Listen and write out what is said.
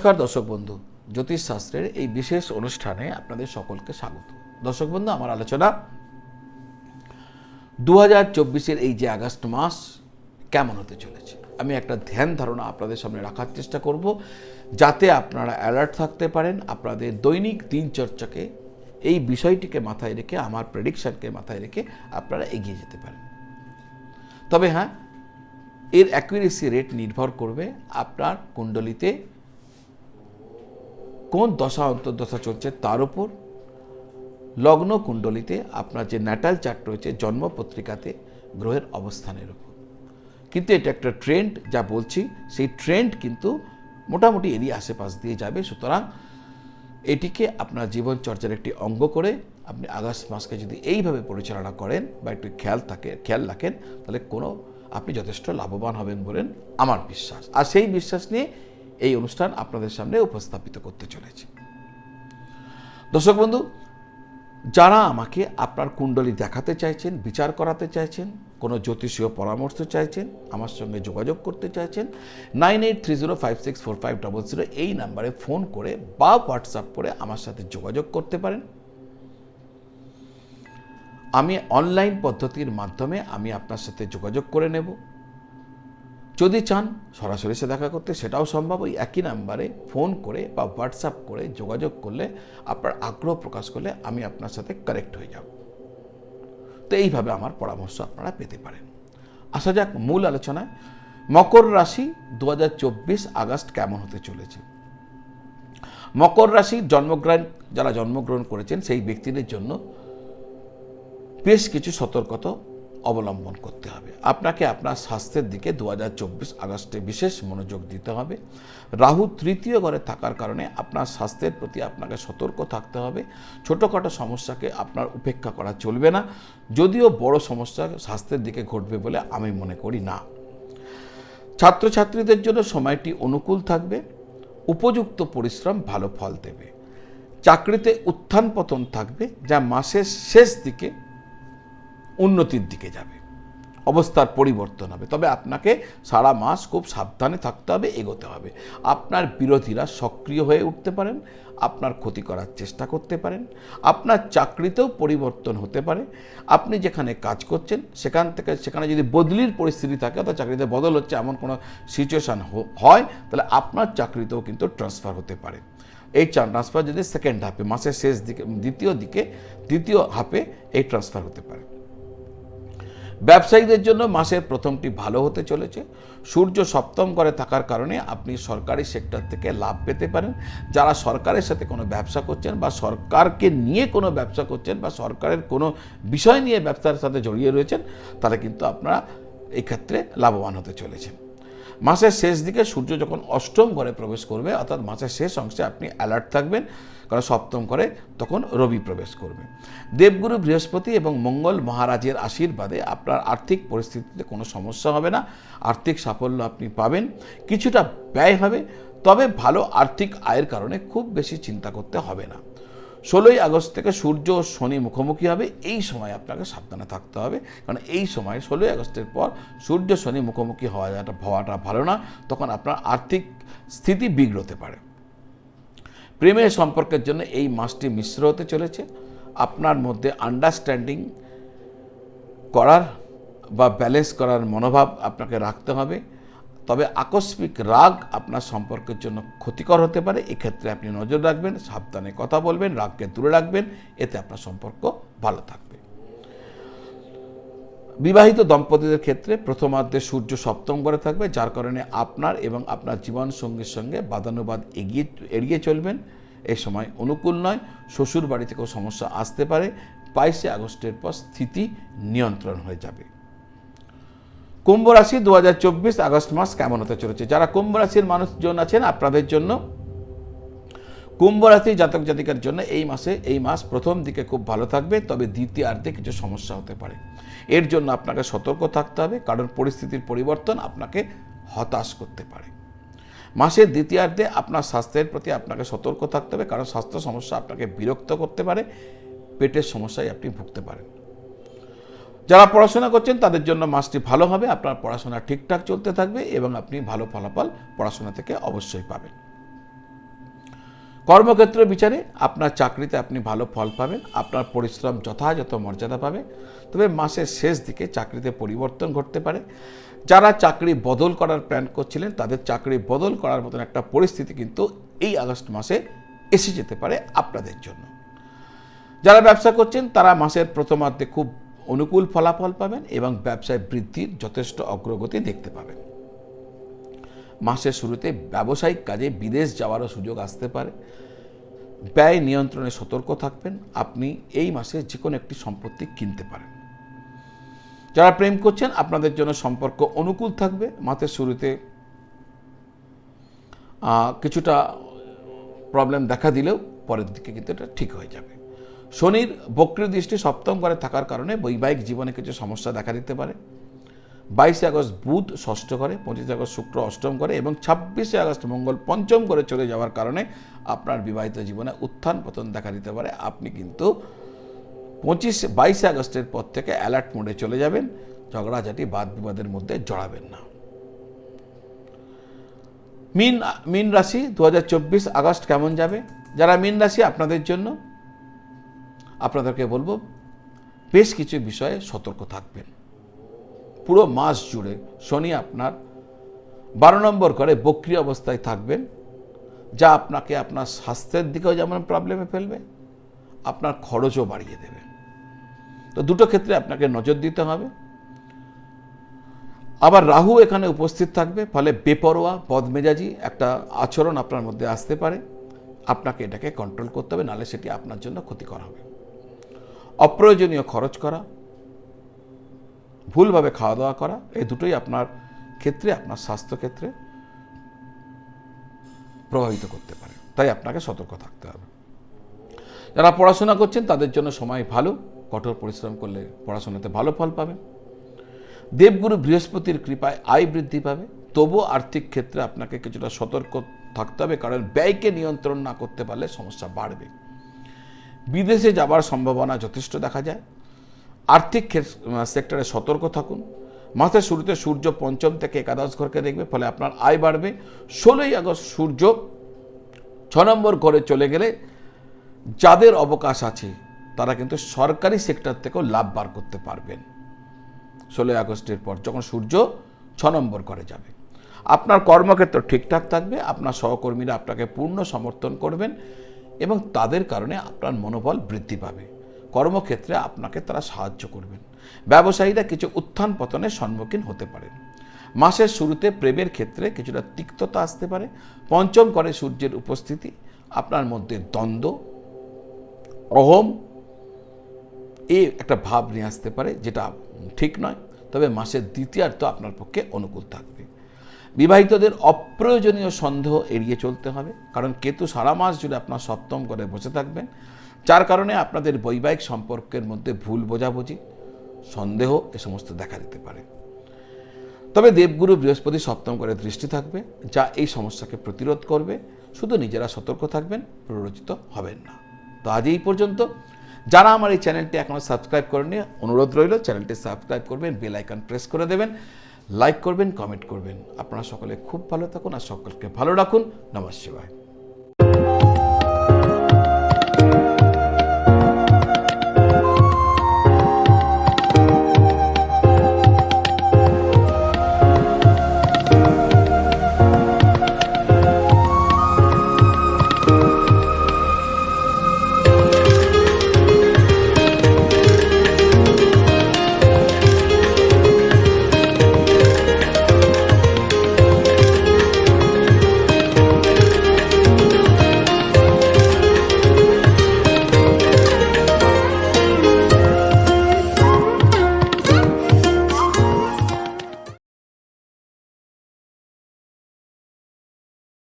নমস্কার দর্শক বন্ধু। জ্যোতিষ শাস্ত্রের এই বিশেষ অনুষ্ঠানে আপনাদের সকলকে স্বাগত। দর্শক বন্ধু, আমার আলোচনা দু হাজার এই যে আগস্ট মাস কেমন হতে চলেছে? আমি একটা ধ্যান ধারণা আপনাদের সামনে রাখার চেষ্টা করব, যাতে আপনারা অ্যালার্ট থাকতে পারেন, আপনাদের দৈনিক দিনচর্চাকে, এই বিষয়টিকে মাথায় রেখে, আমার প্রেডিকশনকে মাথায় রেখে আপনারা এগিয়ে যেতে পারেন। তবে হ্যাঁ এর অ্যাকুরেসি রেট নির্ভর করবে আপনার কুণ্ডলিতে কোন দশা অন্তর্দশা চলছে তার উপর? লগ্ন কুণ্ডলিতে আপনার যে ন্যাটাল চার্ট রয়েছে, জন্ম পত্রিকাতে গ্রহের অবস্থানের উপর। কিন্তু এটা একটা ট্রেন্ড যা বলছি, সেই ট্রেন্ড কিন্তু মোটামুটি এরই আশেপাশ দিয়ে যাবে। সুতরাং এটিকে আপনার জীবনচর্চার একটি অঙ্গ করে আপনি আগস্ট মাসকে যদি এইভাবে পরিচালনা করেন বা একটু খেয়াল থাকে, খেয়াল রাখেন, তাহলে কোনো আপনি যথেষ্ট লাভবান হবেন বলেন আমার বিশ্বাস। আর সেই বিশ্বাস নিয়ে এই অনুষ্ঠান আপনাদের সামনে উপস্থাপিত করতে চলেছে। দর্শক বন্ধু, যারা আমাকে আপনার কুণ্ডলী দেখাতে চাইছেন, বিচার করাতে চাইছেন, কোনো জ্যোতিষীয় পরামর্শ চাইছেন, আমার সঙ্গে যোগাযোগ করতে চাইছেন, nine eight three zero five six four five double zero এই নাম্বারে ফোন করে বা হোয়াটসঅ্যাপ করে আমার সাথে যোগাযোগ করতে পারেন। আমি অনলাইন পদ্ধতির মাধ্যমে আমি আপনার সাথে যোগাযোগ করে নেব। যদি চান সরাসরি সে দেখা করতে, সেটাও সম্ভব। ওই একই নাম্বারে ফোন করে বা হোয়াটসঅ্যাপ করে যোগাযোগ করলে আপনার আগ্রহ প্রকাশ করলে আমি আপনার সাথে কারেক্ট হয়ে যাব। তো এইভাবে আমার পরামর্শ আপনারা পেতে পারেন। আসা যাক মূল আলোচনায়, মকর রাশি দু হাজার চব্বিশ আগস্ট কেমন হতে চলেছে? মকর রাশি জন্মগ্রহণ, যারা জন্মগ্রহণ করেছেন, সেই ব্যক্তিদের জন্য বেশ কিছু সতর্কতা অবলম্বন করতে হবে। আপনাকে আপনার স্বাস্থ্যের দিকে দু হাজার চব্বিশ আগস্টে বিশেষ মনোযোগ দিতে হবে। রাহু তৃতীয় ঘরে থাকার কারণে আপনার স্বাস্থ্যের প্রতি আপনাকে সতর্ক থাকতে হবে। ছোটোখাটো সমস্যাকে আপনার উপেক্ষা করা চলবে না। যদিও বড় সমস্যা স্বাস্থ্যের দিকে ঘটবে বলে আমি মনে করি না। ছাত্রছাত্রীদের জন্য সময়টি অনুকূল থাকবে। উপযুক্ত পরিশ্রম ভালো ফল দেবে। চাকরিতে উত্থান পতন থাকবে, যা মাসের শেষ দিকে উন্নতির দিকে যাবে। অবস্থার পরিবর্তন হবে। তবে আপনাকে সারা মাস খুব সাবধানে থাকতে হবে, এগোতে হবে। আপনার বিরোধীরা সক্রিয় হয়ে উঠতে পারেন, আপনার ক্ষতি করার চেষ্টা করতে পারেন, আপনার চাকরিতেও পরিবর্তন হতে পারে। আপনি যেখানে কাজ করছেন, সেখান থেকে, সেখানে যদি বদলির পরিস্থিতি থাকে, অর্থাৎ চাকরিতে বদল হচ্ছে, এমন কোনো সিচুয়েশান হয়, তাহলে আপনার চাকরিতেও কিন্তু ট্রান্সফার হতে পারে। এই ট্রান্সফার যদি সেকেন্ড হাফে মাসের শেষ দিকে, দ্বিতীয় দিকে, দ্বিতীয় হাফে এই ট্রান্সফার হতে পারে। ব্যবসায়ীদের জন্য মাসের প্রথমটি ভালো হতে চলেছে। সূর্য সপ্তম করে থাকার কারণে আপনি সরকারি সেক্টর থেকে লাভ পেতে পারেন। যারা সরকারের সাথে কোনো ব্যবসা করছেন বা সরকারকে নিয়ে কোনো ব্যবসা করছেন বা সরকারের কোনো বিষয় নিয়ে ব্যবসার সাথে জড়িয়ে রয়েছেন, তারা কিন্তু আপনারা এক্ষেত্রে লাভবান হতে চলেছেন। মাসের শেষ দিকে সূর্য যখন অষ্টম ঘরে প্রবেশ করবে, অর্থাৎ মাসের শেষ অংশে আপনি অ্যালার্ট থাকবেন, কারণ সপ্তম ঘরে তখন রবি প্রবেশ করবে। দেবগুরু বৃহস্পতি এবং মঙ্গল মহারাজের আশীর্বাদে আপনার আর্থিক পরিস্থিতিতে কোনো সমস্যা হবে না, আর্থিক সাফল্য আপনি পাবেন, কিছুটা ব্যয় হবে, তবে ভালো আর্থিক আয়ের কারণে খুব বেশি চিন্তা করতে হবে না। ষোলোই আগস্ট থেকে সূর্য ও শনি মুখোমুখি হবে, এই সময় আপনাকে সাবধানে থাকতে হবে। কারণ এই সময় ষোলোই আগস্টের পর সূর্য শনি মুখোমুখি হওয়া হওয়াটা ভালো না, তখন আপনার আর্থিক স্থিতি বিগড়তে পারে। প্রেমের সম্পর্কের জন্য এই মাসটি মিশ্র হতে চলেছে। আপনার মধ্যে আন্ডারস্ট্যান্ডিং করার বা ব্যালেন্স করার মনোভাব আপনাকে রাখতে হবে। তবে আকস্মিক রাগ আপনার সম্পর্কের জন্য ক্ষতিকর হতে পারে। এক্ষেত্রে আপনি নজর রাখবেন, সাবধানে কথা বলবেন, রাগকে দূরে রাখবেন, এতে আপনার সম্পর্ক ভালো থাকবে। বিবাহিত দম্পতিদের ক্ষেত্রে প্রথমার্ধে সূর্য সপ্তম ঘরে থাকবে, যার কারণে আপনার এবং আপনার জীবন সঙ্গীর সঙ্গে বাদানুবাদ এগিয়ে, এড়িয়ে চলবেন। এ সময় অনুকূল নয় শ্বশুর বাড়ি থেকেও সমস্যা আসতে পারে। বাইশে আগস্টের পর স্থিতি নিয়ন্ত্রণ হয়ে যাবে। কুম্ভ রাশি দু হাজার চব্বিশ আগস্ট মাস কেমন হতে চলেছে? যারা কুম্ভ রাশির মানুষজন আছেন, আপনাদের জন্য কুম্ভ রাশি জাতক জাতিকার জন্য এই মাসে, এই মাস প্রথম দিকে খুব ভালো থাকবে, তবে দ্বিতীয়ার্ধে কিছু সমস্যা হতে পারে। এর জন্য আপনাকে সতর্ক থাকতে হবে, কারণ পরিস্থিতির পরিবর্তন আপনাকে হতাশ করতে পারে। মাসের দ্বিতীয়ার্ধে আপনার স্বাস্থ্যের প্রতি আপনাকে সতর্ক থাকতে হবে, কারণ স্বাস্থ্য সমস্যা আপনাকে বিরক্ত করতে পারে, পেটের সমস্যায় আপনি ভুগতে পারেন। যারা পড়াশোনা করছেন, তাদের জন্য মাসটি ভালো হবে। আপনার পড়াশোনা ঠিকঠাক চলতে থাকবে এবং আপনি ভালো ফলাফল পড়াশোনা থেকে অবশ্যই পাবেন। কর্মক্ষেত্র বিচারে আপনার চাকরিতে আপনি ভালো ফল পাবেন, আপনার পরিশ্রম যথাযথ মর্যাদা পাবে। তবে মাসের শেষ দিকে চাকরিতে পরিবর্তন ঘটতে পারে। যারা চাকরি বদল করার প্ল্যান করছিলেন, তাদের চাকরি বদল করার মতন একটা পরিস্থিতি কিন্তু এই আগস্ট মাসে এসে যেতে পারে আপনাদের জন্য। যারা ব্যবসা করছেন, তারা মাসের প্রথমার্ধে খুব অনুকূল ফলাফল পাবেন এবং ব্যবসায় বৃদ্ধির যথেষ্ট অগ্রগতি দেখতে পাবেন। মাসের শুরুতে ব্যবসায়িক কাজে বিদেশ যাওয়ারও সুযোগ আসতে পারে। ব্যয় নিয়ন্ত্রণে সতর্ক থাকবেন। আপনি এই মাসে যে কোনো একটি সম্পত্তি কিনতে পারেন। যারা প্রেম করছেন, আপনাদের জন্য সম্পর্ক অনুকূল থাকবে। মাসের শুরুতে কিছুটা প্রবলেম দেখা দিলেও পরের দিকে কিন্তু এটা ঠিক হয়ে যাবে। শনির বক্রী দৃষ্টি সপ্তম ঘরে থাকার কারণে বৈবাহিক জীবনে কিছু সমস্যা দেখা দিতে পারে। বাইশে আগস্ট বুধ ষষ্ঠ ঘরে, পঁচিশে আগস্ট শুক্র অষ্টম ঘরে এবং ছাব্বিশে আগস্ট মঙ্গল পঞ্চম ঘরে চলে যাওয়ার কারণে আপনার বিবাহিত জীবনে উত্থান পতন দেখা দিতে পারে। আপনি কিন্তু পঁচিশ, বাইশে আগস্টের পর থেকে অ্যালার্ট মোডে চলে যাবেন, ঝগড়াঝাটি বাদ বিবাদের মধ্যে জড়াবেন না। মিন মিন রাশি দু হাজার চব্বিশ আগস্ট কেমন যাবে? যারা মিন রাশি, আপনাদের জন্য আপনাদেরকে বলব, বেশ কিছু বিষয়ে সতর্ক থাকবেন। পুরো মাস জুড়ে শনি আপনার বারো নম্বর করে বক্রি অবস্থায় থাকবেন, যা আপনাকে আপনার স্বাস্থ্যের দিকেও যেমন প্রবলেমে ফেলবে, আপনার খরচও বাড়িয়ে দেবে। তো দুটো ক্ষেত্রে আপনাকে নজর দিতে হবে। আবার রাহু এখানে উপস্থিত থাকবে, ফলে বেপরোয়া, বদমেজাজি একটা আচরণ আপনার মধ্যে আসতে পারে। আপনাকে এটাকে কন্ট্রোল করতে হবে, নাহলে সেটি আপনার জন্য ক্ষতিকর হবে। অপ্রয়োজনীয় খরচ করা, ভুলভাবে খাওয়া দাওয়া করা, এই দুটোই আপনার ক্ষেত্রে, আপনার স্বাস্থ্য ক্ষেত্রে প্রভাবিত করতে পারে। তাই আপনাকে সতর্ক থাকতে হবে। যারা পড়াশোনা করছেন, তাদের জন্য সময় ভালো, কঠোর পরিশ্রম করলে পড়াশোনাতে ভালো ফল পাবে দেবগুরু বৃহস্পতির কৃপায় আয় বৃদ্ধি পাবে। তবুও আর্থিক ক্ষেত্রে আপনাকে কিছুটা সতর্ক থাকতে হবে, কারণ ব্যয়কে নিয়ন্ত্রণ না করতে পারলে সমস্যা বাড়বে। বিদেশে যাবার সম্ভাবনা যথেষ্ট দেখা যায়। আর্থিক সেক্টরে সতর্ক থাকুন। মাসের শুরুতে সূর্য পঞ্চম থেকে একাদশ ঘরকে দেখবে, ফলে আপনার আয় বাড়বে। ষোলোই আগস্ট সূর্য ছ নম্বর ঘরে চলে গেলে যাদের অবকাশ আছে, তারা কিন্তু সরকারি সেক্টর থেকেও লাভ বার করতে পারবেন। ষোলোই আগস্টের পর যখন সূর্য ছ নম্বর ঘরে যাবে, আপনার কর্মক্ষেত্র ঠিকঠাক থাকবে, আপনার সহকর্মীরা আপনাকে পূর্ণ সমর্থন করবেন। এবং তাদের কারণে আপনার মনোবল বৃদ্ধি পাবে। কর্মক্ষেত্রে আপনাকে তারা সাহায্য করবেন। ব্যবসায়ীরা কিছু উত্থান পতনের সম্মুখীন হতে পারেন। মাসের শুরুতে প্রেমের ক্ষেত্রে কিছুটা তিক্ততা আসতে পারে। পঞ্চম করে সূর্যের উপস্থিতি, আপনার মধ্যে দ্বন্দ্ব, অহম এই একটা ভাব নিয়ে আসতে পারে যেটা ঠিক নয়। তবে মাসের দ্বিতীয়ার্ধ আপনার পক্ষে অনুকূল থাকবে। বিবাহিতদের অপ্রয়োজনীয় সন্দেহ এড়িয়ে চলতে হবে। কারণ কেতু সারা মাস জুড়ে আপনার সপ্তম করে বসে থাকবেন। যার কারণে আপনাদের বৈবাহিক সম্পর্কের মধ্যে ভুল বোঝাবুঝি, সন্দেহ এ সমস্ত দেখা দিতে পারে। তবে দেবগুরু বৃহস্পতি সপ্তম করে দৃষ্টি থাকবে, যা এই সমস্যাকে প্রতিরোধ করবে। শুধু নিজেরা সতর্ক থাকবেন, প্ররোচিত হবেন না। তো আজ এই পর্যন্ত। যারা আমার এই চ্যানেলটি এখনও সাবস্ক্রাইব করেননি, অনুরোধ রইল, চ্যানেলটি সাবস্ক্রাইব করবেন, বেল আইকন প্রেস করে দেবেন। লাইক করবেন কমেন্ট করবেন। আপনারা সকলে খুব ভালো থাকুন আর সকলকে ভালো রাখুন। নমস্কার।